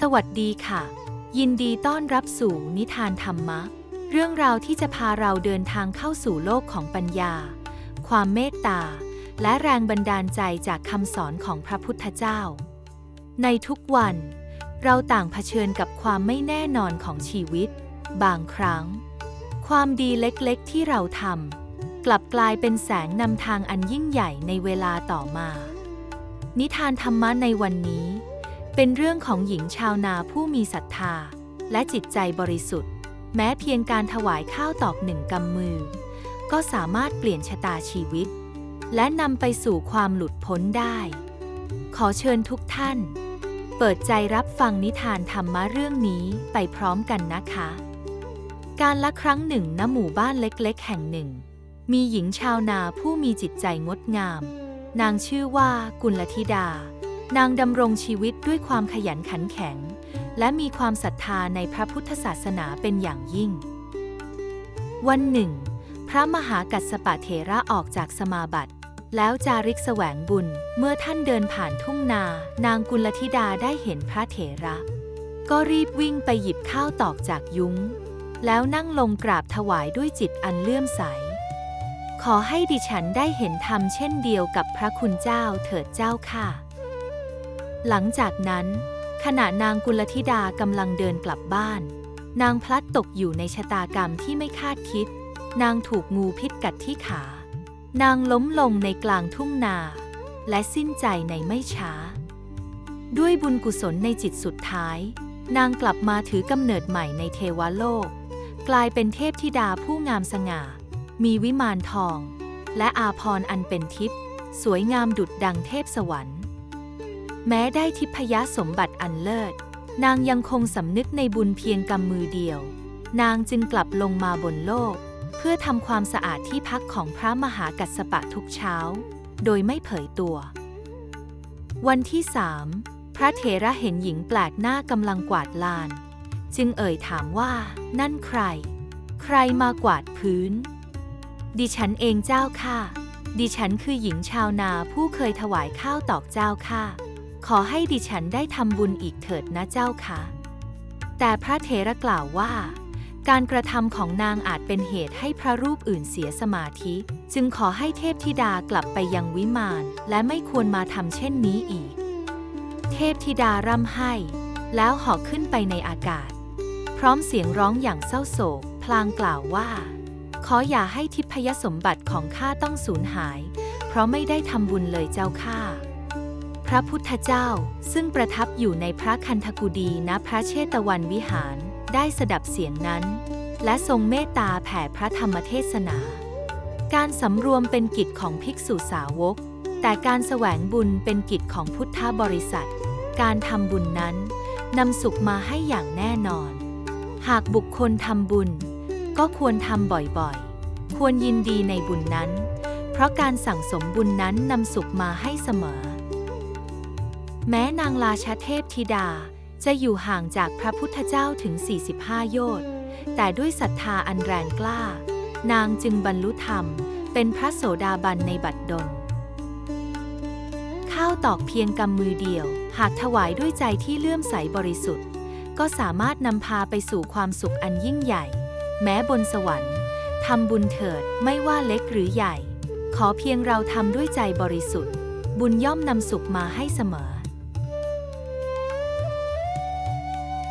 สวัสดีค่ะ ยินดีต้อนรับสู่นิทานธรรมะ เรื่องราวที่จะพาเราเดินทางเข้าสู่โลกของปัญญา ความเมตตา และแรงบันดาลใจจากคำสอนของพระพุทธเจ้า ในทุกวัน เราต่างเผชิญกับความไม่แน่นอนของชีวิต บางครั้ง ความดีเล็กๆที่เราทำกลับกลายเป็นแสงนำทางอันยิ่งใหญ่ในเวลาต่อมา นิทานธรรมะในวันนี้ เป็นเรื่องของหญิงชาวนาผู้มีศรัทธา และจิตใจบริสุทธิ์ แม้เพียงการถวายข้าวตอกหนึ่งกำมือ ก็สามารถเปลี่ยนชะตาชีวิต และนำไปสู่ความหลุดพ้นได้ ขอเชิญทุกท่าน เปิดใจรับฟังนิทานธรรมะเรื่องนี้ไปพร้อมกันนะคะ การละครั้งหนึ่งณหมู่บ้านเล็กๆ แห่งหนึ่ง มีหญิงชาวนาผู้มีจิตใจงดงาม นางชื่อว่ากุลธิดา นางดำรงชีวิตด้วยความขยันขันแข็ง และมีความศรัทธาในพระพุทธศาสนาเป็นอย่างยิ่ง วันหนึ่ง พระมหากัสปะเถระออกจากสมาบัติ แล้วจาริกแสวงบุญเมื่อท่านเดินผ่านทุ่งนา นางกุลธิดาได้เห็นพระเถระ ก็รีบวิ่งไปหยิบข้าวตอกจากยุ้ง แล้วนั่งลงกราบถวายด้วยจิตอันเลื่อมใส ขอให้ดิฉันได้เห็นธรรมเช่นเดียวกับพระคุณเจ้าเถิดเจ้าค่ะ หลังจากนั้น ขณะนางกุลธิดากำลังเดินกลับบ้าน นางพลัดตกอยู่ในชะตากรรมที่ไม่คาดคิด นางถูกงูพิษกัดที่ขา นางล้มลงในกลางทุ่งนา และสิ้นใจในไม่ช้า ด้วยบุญกุศลในจิตสุดท้าย นางกลับมาถือกำเนิดใหม่ในเทวโลก กลายเป็นเทพธิดาผู้งามสง่า มีวิมานทอง และอาพรณ์อันเป็นทิพย์สวยงามดุจดังเทพสวรรค์ แม้ได้ทิพยสมบัติอันเลิศ นางยังคงสำนึกในบุญเพียงกำมือเดียว นางจึงกลับลงมาบนโลก เพื่อทำความสะอาดที่พักของพระมหากัสสปะทุกเช้า โดยไม่เผยตัว วันที่สามพระเถระเห็นหญิงแปลกหน้ากำลังกวาดลาน จึงเอ่ยถามว่า นั่นใคร ใครมากวาดพื้น ดิฉันเองเจ้าค่ะ ดิฉันคือหญิงชาวนาผู้เคยถวายข้าวตอกเจ้าค่ะ ขอให้ดิฉันได้ทำบุญอีกเถิดนะเจ้าค่ะ แต่พระเถระกล่าวว่า การกระทำของนางอาจเป็นเหตุให้พระรูปอื่นเสียสมาธิ จึงขอให้เทพธิดากลับไปยังวิมานและไม่ควรมาทำเช่นนี้อีก เทพธิดาร่ำไห้ แล้วเหาะขึ้นไปในอากาศ พร้อมเสียงร้องอย่างเศร้าโศก พลางกล่าวว่า ขออย่าให้ทิพยสมบัติของข้าต้องสูญหาย เพราะไม่ได้ทำบุญเลยเจ้าข้า พระพุทธเจ้า ซึ่งประทับอยู่ในพระคันธกุฎีณพระเชตวันวิหารได้สดับเสียงนั้น และทรงเมตตาแผ่พระธรรมเทศนา การสำรวมเป็นกิจของภิกษุสาวก แต่การแสวงบุญเป็นกิจของพุทธบริษัท การทำบุญนั้นนำสุขมาให้อย่างแน่นอน หากบุคคลทำบุญ ก็ควรทำบ่อยๆ ควรยินดีในบุญนั้น เพราะการสั่งสมบุญนั้นนำสุขมาให้เสมอ แม้นางราชเทพธิดาจะอยู่ห่างจากพระพุทธเจ้าถึง 45 โยชน์ แต่ด้วยศรัทธาอันแรงกล้า นางจึงบรรลุธรรม เป็นพระโสดาบันในบัดดล ข้าวตอกเพียงกำมือเดียว หากถวายด้วยใจที่เลื่อมใสบริสุทธิ์ ก็สามารถนำพาไปสู่ความสุขอันยิ่งใหญ่ แม้บนสวรรค์ทำบุญเถิดไม่ว่าเล็กหรือใหญ่ ขอเพียงเราทำด้วยใจบริสุทธิ์ บุญย่อมนำสุขมาให้เสมอ